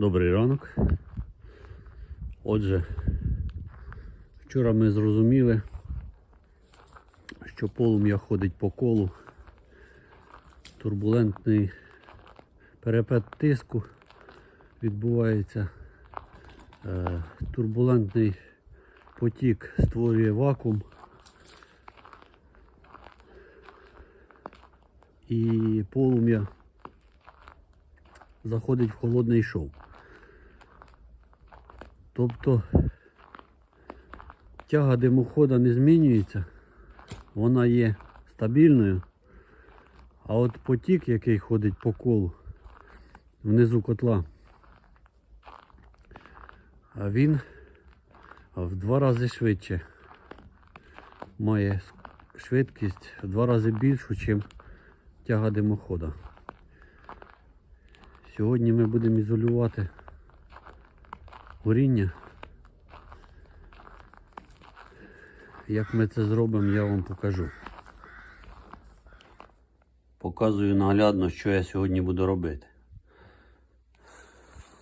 Добрий ранок. Отже, вчора ми зрозуміли, що полум'я ходить по колу. Турбулентний перепад тиску відбувається. Е, Турбулентний потік створює вакуум. І полум'я заходить в холодний шов. Тобто тяга димохода не змінюється, вона є стабільною, а от потік, який ходить по колу внизу котла, він в два рази швидше має швидкість в два рази більшу, ніж тяга димохода. Сьогодні ми будемо ізолювати горіння. Як ми це зробимо, я вам покажу. Показую наглядно, що я сьогодні буду робити.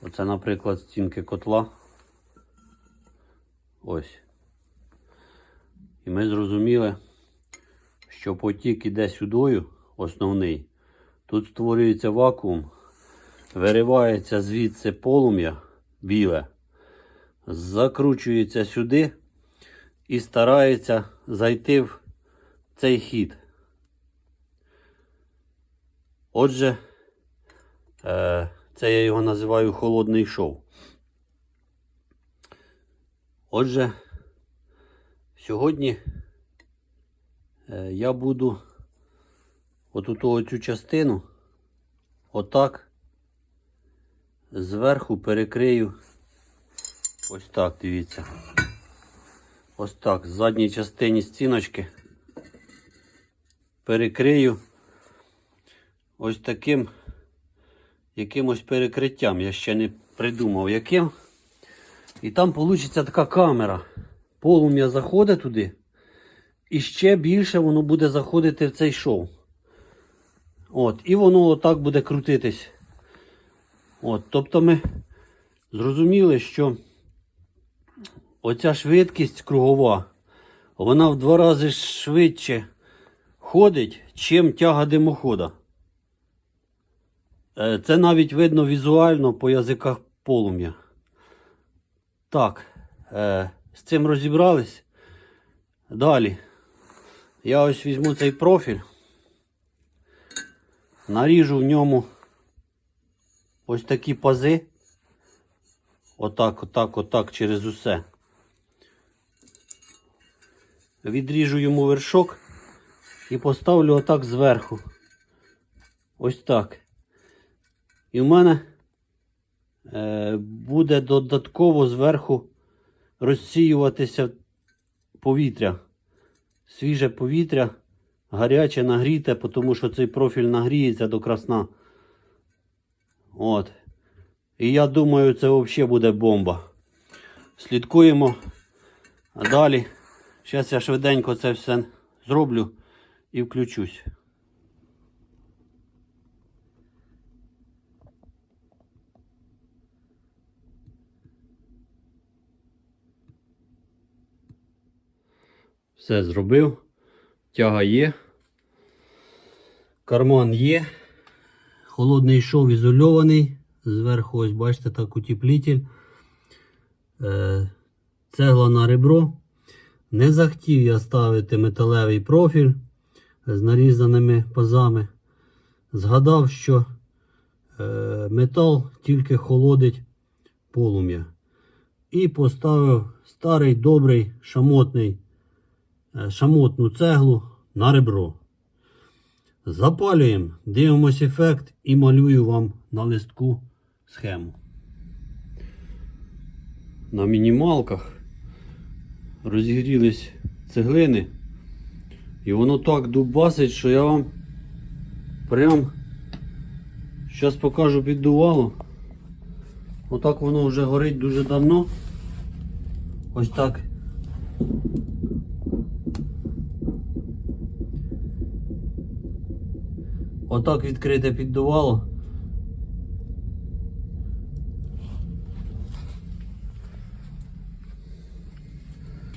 Оце, наприклад, стінки котла. Ось. І ми зрозуміли, що потік іде сюдою, основний. Тут створюється вакуум, виривається звідси полум'я біле, закручується сюди і старається зайти в цей хід. Отже, е, це я його називаю холодний шов. Отже, сьогодні е, я буду отут оцю частину отак зверху перекрию ось так, дивіться. Ось так, з задній частині стіночки перекрию ось таким якимось перекриттям. Я ще не придумав яким. І там вийде така камера. Полум'я заходить туди. І ще більше воно буде заходити в цей шов. От, і воно отак буде крутитись. От, тобто ми зрозуміли, що оця швидкість кругова, вона в два рази швидше ходить, чим тяга димохода. Е, Це навіть видно візуально по язиках полум'я. Так, е, з цим розібрались. Далі. Я ось візьму цей профіль, наріжу в ньому ось такі пази. Отак, отак, отак через усе. Відріжу йому вершок і поставлю отак зверху. Ось так. І в мене е, буде додатково зверху розсіюватися повітря. Свіже повітря, гаряче нагріте, тому що цей профіль нагріється до красна. От. І я думаю, це взагалі буде бомба. Слідкуємо. Далі. Зараз я швиденько це все зроблю і включусь. Все зробив. Тяга є. Карман є. Холодний шов ізольований. Зверху, ось бачите, так утеплитель. Е, цегла на ребро. Не захотів я ставити металевий профіль з нарізаними пазами. Згадав, що е, метал тільки холодить полум'я. І поставив старий добрий шамотний, е, шамотну цеглу на ребро. Запалюємо, дивимось ефект і малюю вам на листку схему. На мінімалках розігрілись цеглини. І воно так дубасить, що я вам прям зараз покажу піддувало. Отак воно вже горить дуже давно. Ось так. Отак відкрите піддувало.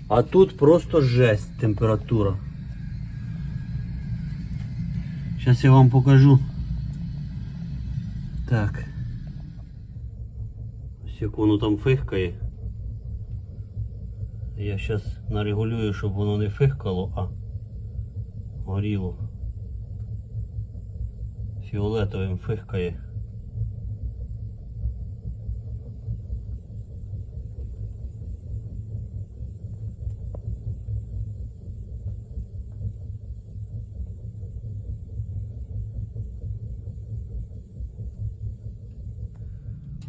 А тут просто жесть температура. Зараз я вам покажу. Так. Ось воно там фихкає. Я зараз нарегулюю, щоб воно не фихкало, а горіло. Фіолетовим фихкає.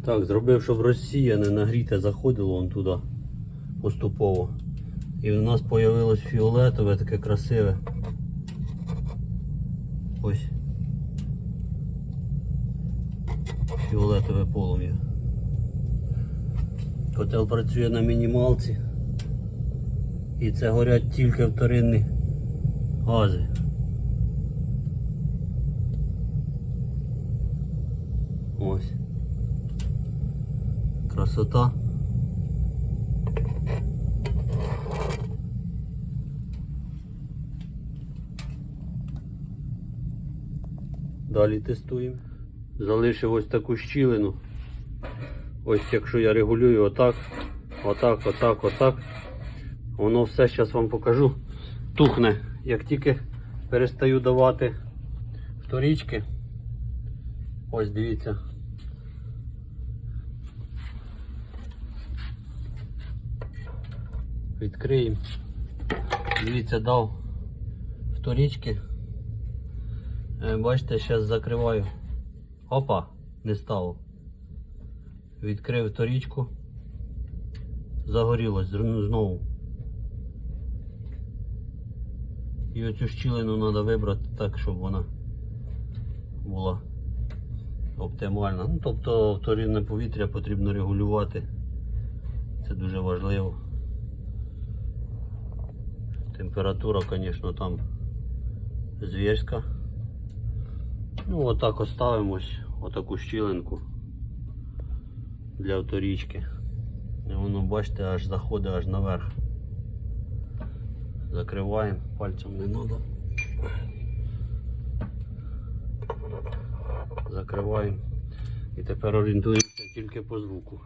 Так, зробив, щоб розсіяне нагріте заходило вон туди поступово. І в нас з'явилось фіолетове, таке красиве. Ось. Фіолетове полум'я. Котел працює на мінімалці. І це горять тільки вторинні гази. Ось. Красота. Далі тестуємо. Залишив ось таку щілину. Ось якщо я регулюю отак, отак, отак, отак. Воно все зараз вам покажу. Тухне. Як тільки перестаю давати вторічки. Ось дивіться. Відкриємо. Дивіться, дав вторічки. Е, Бачите, зараз закриваю. Опа, не стало. Відкрив вторічку. Загорілось знову. І оцю щілину треба вибрати так, щоб вона була оптимальна. Ну, тобто вторинне повітря потрібно регулювати. Це дуже важливо. Температура, звісно, там звірська. Ну, отак оставимось, отаку щілинку для вторічки. І воно, бачите, аж заходить аж наверх. Закриваємо, пальцем не треба. Закриваємо. І тепер орієнтуємося тільки по звуку.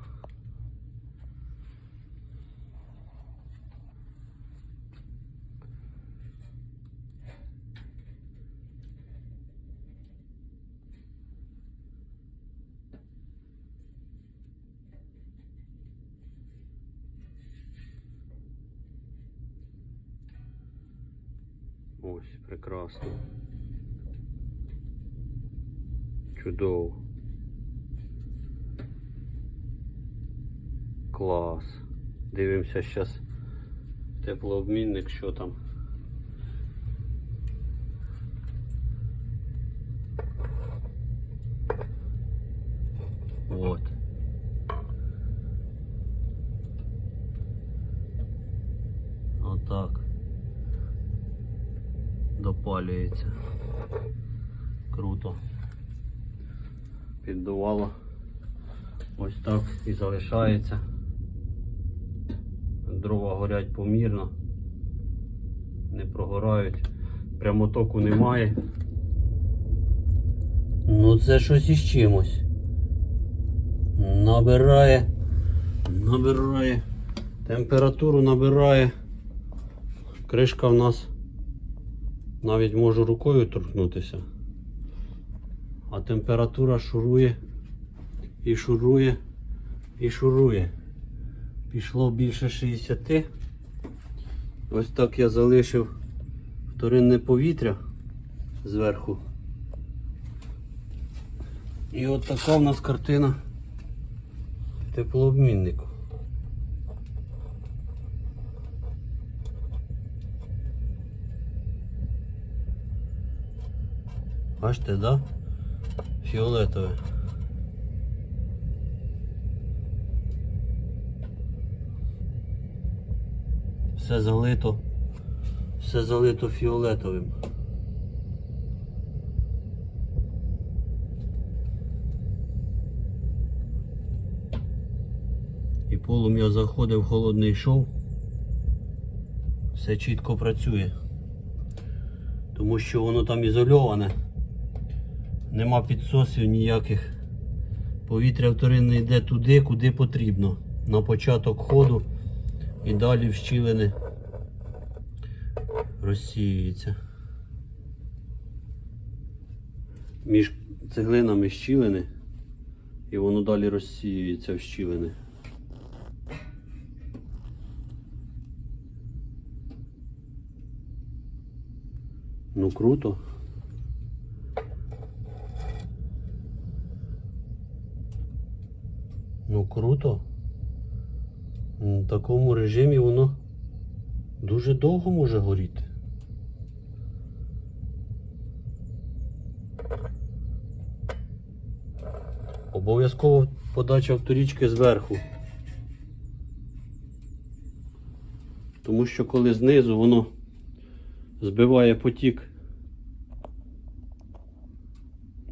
Ось, прекрасно. Чудово. Клас. Дивимося зараз теплообмінник, що там. Вот. Отак. Допалюється. Круто. Піддувало. Ось так і залишається. Дрова горять помірно. Не прогорають. Прямотоку немає. Ну це щось із чимось. Набирає. Набирає. Температуру набирає. Кришка в нас навіть можу рукою торкнутися. А температура шурує і шурує і шурує. Пішло більше 60. Ось так я залишив вторинне повітря зверху. І от така в нас картина теплообміннику. Бачите, да? Фіолетове. Все залито. Все залито фіолетовим. І полум'я заходив, холодний йшов. Все чітко працює. Тому що воно там ізольоване. Нема підсосів ніяких. Повітря вторинне йде туди, куди потрібно. На початок ходу і далі в щілини розсіюється. Між цеглинами щілини і воно далі розсіюється в щілини. Ну круто. Ну круто. В такому режимі воно дуже довго може горіти. Обов'язково подача вторічки зверху. Тому що коли знизу воно збиває потік.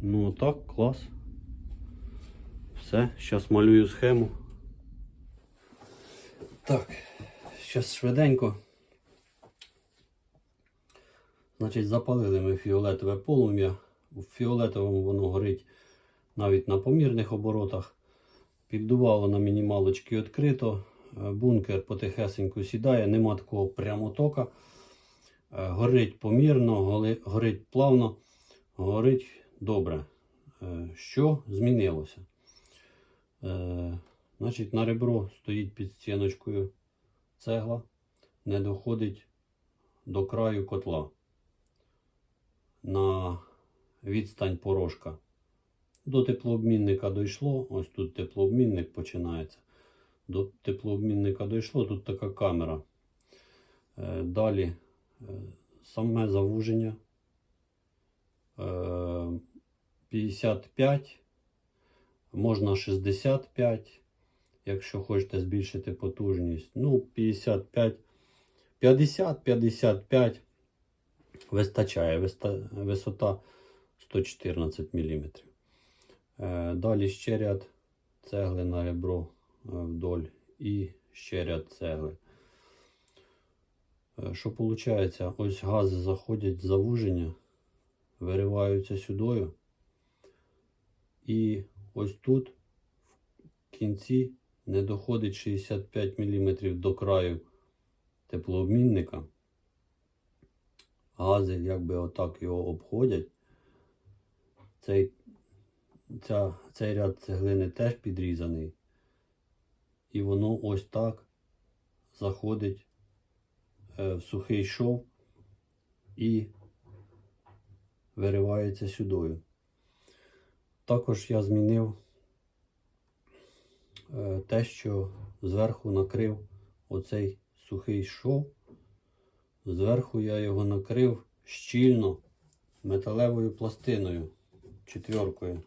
Ну так, клас. Все, зараз малюю схему. Так, зараз швиденько. Значить, запалили ми фіолетове полум'я. У фіолетовому воно горить навіть на помірних оборотах. Піддувало на мінімалочки відкрито. Е, Бункер потихесеньку сідає, нема такого прямотока. Е, Горить помірно, горить плавно, горить добре. Е, Що змінилося? Е, Значить, на ребро стоїть під стіночкою цегла, не доходить до краю котла на відстань порошка. До теплообмінника дійшло, ось тут теплообмінник починається. До теплообмінника дійшло, тут така камера. Е, Далі е, саме завуження е, 55, можна 65, якщо хочете збільшити потужність. Ну, 55, 50-55 вистачає. Висота 114 мм. Е, Далі ще ряд цегли на ребро е, вдоль і ще ряд цегли. Е, Що виходить? Ось гази заходять в завуження, вириваються сюдою. І ось тут в кінці не доходить 65 мм до краю теплообмінника. Гази якби отак його обходять. Цей, ця, цей ряд цеглини теж підрізаний. І воно ось так заходить е, в сухий шов і виривається сюдою. Також я змінив е, те, що зверху накрив оцей сухий шов. Зверху я його накрив щільно металевою пластиною четверкою.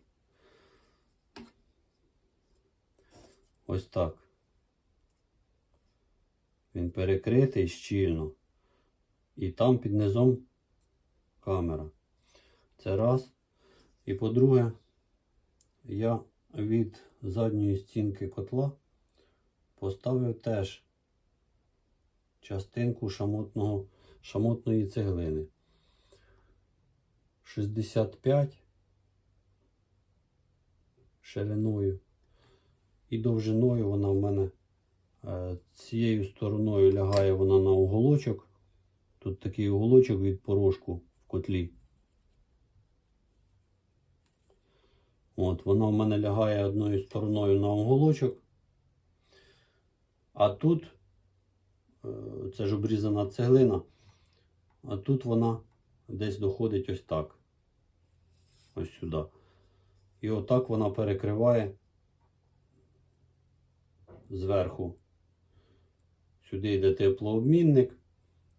Ось так. Він перекритий щільно. І там під низом камера. Це раз. І по-друге, я від задньої стінки котла поставив теж частинку шамотного, шамотної цеглини. 65 шириною і довжиною вона в мене е, цією стороною лягає вона на уголочок. Тут такий уголочок від порошку в котлі. От, вона в мене лягає одною стороною на уголочок. А тут е, це ж обрізана цеглина, а тут вона десь доходить ось так. Ось сюди. І отак вона перекриває зверху. Сюди йде теплообмінник,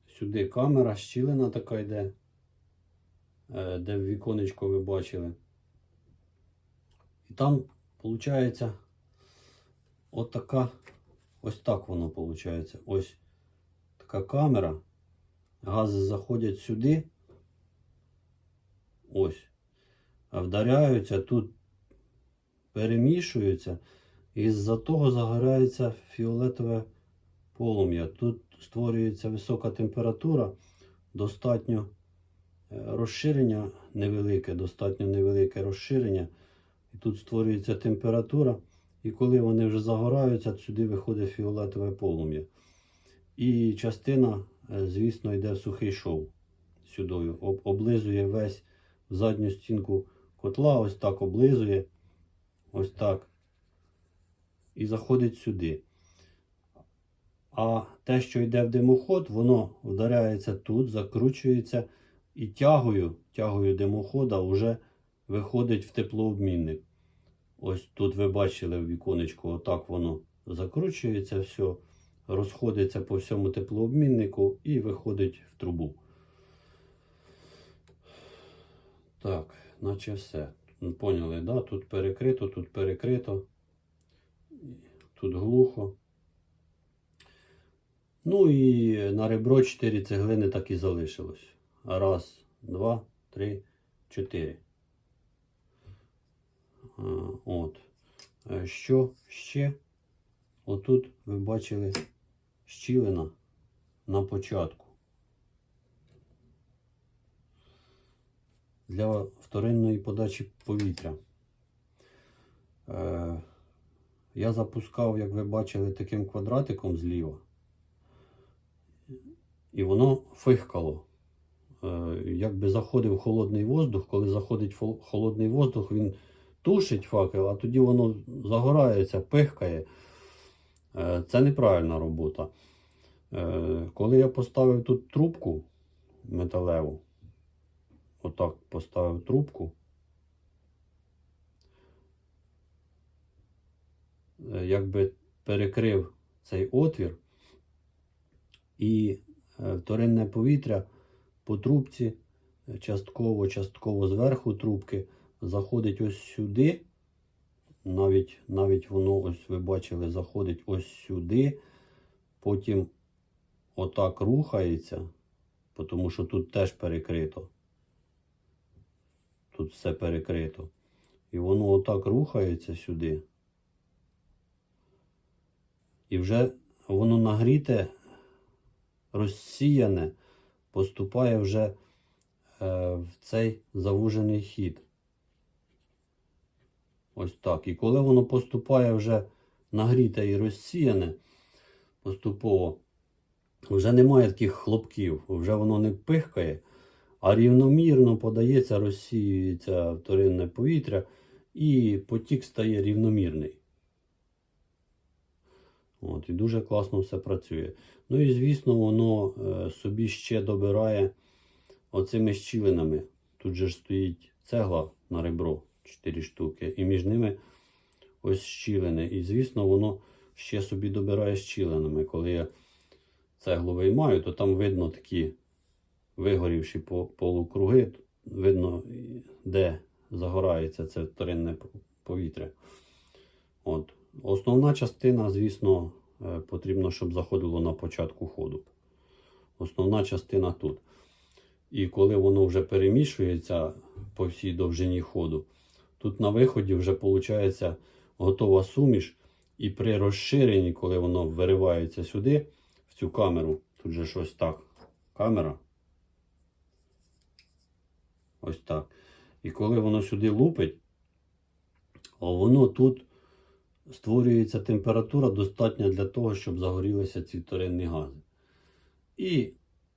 сюди камера, щілина така йде, е, де в віконечко ви бачили. І там, виходить, отака, ось так воно виходить. Ось така камера. Гази заходять сюди. Ось. Вдаряються, тут перемішуються. І з-за того загорається фіолетове полум'я. Тут створюється висока температура, достатньо е, розширення невелике, достатньо невелике розширення. І тут створюється температура, і коли вони вже загораються, сюди виходить фіолетове полум'я. І частина, е, звісно, йде в сухий шов сюди, об- облизує весь задню стінку котла, ось так облизує, ось так. І заходить сюди. А те, що йде в димоход, воно вдаряється тут, закручується і тягою, тягою димохода вже виходить в теплообмінник. Ось тут ви бачили в віконечку, отак воно закручується, все, розходиться по всьому теплообміннику і виходить в трубу. Так, наче все. Поняли, да? Тут перекрито, тут перекрито, тут глухо. Ну і на ребро 4 цеглини так і залишилось. Раз, два, три, чотири. А, От. Е, Що ще? Отут ви бачили щілина на початку. Для вторинної подачі повітря. Е, я запускав, як ви бачили, таким квадратиком зліва. І воно фихкало. Е, якби заходив холодний воздух, коли заходить холодний воздух, він тушить факел, а тоді воно загорається, пихкає. Е, Це неправильна робота. Е, Коли я поставив тут трубку металеву, отак поставив трубку, е, якби перекрив цей отвір, і вторинне повітря по трубці частково, частково зверху трубки заходить ось сюди. Навіть, навіть воно, ось ви бачили, заходить ось сюди. Потім отак рухається, тому що тут теж перекрито. Тут все перекрито. І воно отак рухається сюди. І вже воно нагріте, розсіяне, поступає вже е, в цей завужений хід. Ось так. І коли воно поступає вже нагріте і розсіяне поступово, вже немає таких хлопків, вже воно не пихкає, а рівномірно подається, розсіюється вторинне повітря, і потік стає рівномірний. От, і дуже класно все працює. Ну і звісно, воно е, собі ще добирає оцими щілинами. Тут же ж стоїть цегла на ребро, 4 штуки, і між ними ось щілини. І звісно, воно ще собі добирає щілинами. Коли я цеглу виймаю, то там видно такі вигорівші по полукруги. Видно, де загорається це вторинне повітря. От. Основна частина, звісно, е, потрібно, щоб заходило на початку ходу. Основна частина тут. І коли воно вже перемішується по всій довжині ходу, тут на виході вже виходить готова суміш. І при розширенні, коли воно виривається сюди, в цю камеру, тут же щось так. Камера. Ось так. І коли воно сюди лупить, воно тут створюється температура достатня для того, щоб загорілися ці вторинні гази. І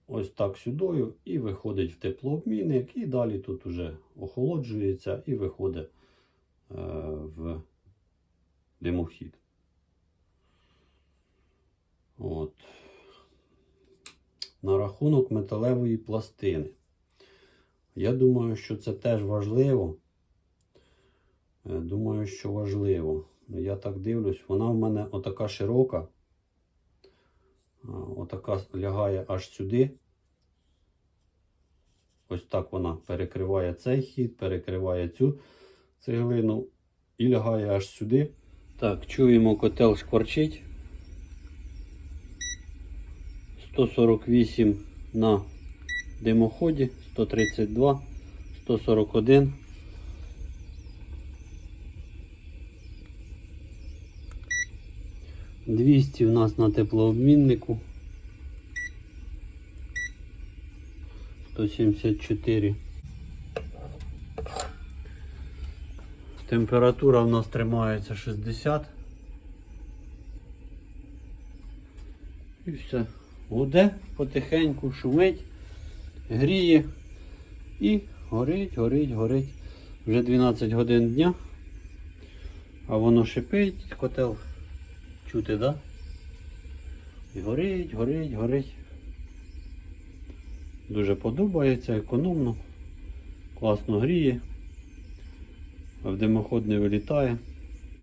ось так сюдою, і виходить в теплообмінник, і далі тут уже охолоджується і виходить в димохід. От. На рахунок металевої пластини. Я думаю, що це теж важливо. Е, Думаю, що важливо. Я так дивлюсь, вона в мене отака широка. Отака лягає аж сюди. Ось так вона перекриває цей хід, перекриває цю цеглину і лягає аж сюди. Так, чуємо, котел шкварчить. 148 на димоході, 132, 141. 200 у нас на теплообміннику. 174. Температура в нас тримається 60. І все. Гуде потихеньку, шумить, гріє і горить, горить, горить. Вже 12 годин дня. А воно шипить, котел. Чути, да? І горить, горить, горить. Дуже подобається, економно, класно гріє, а в димоход не вилітає.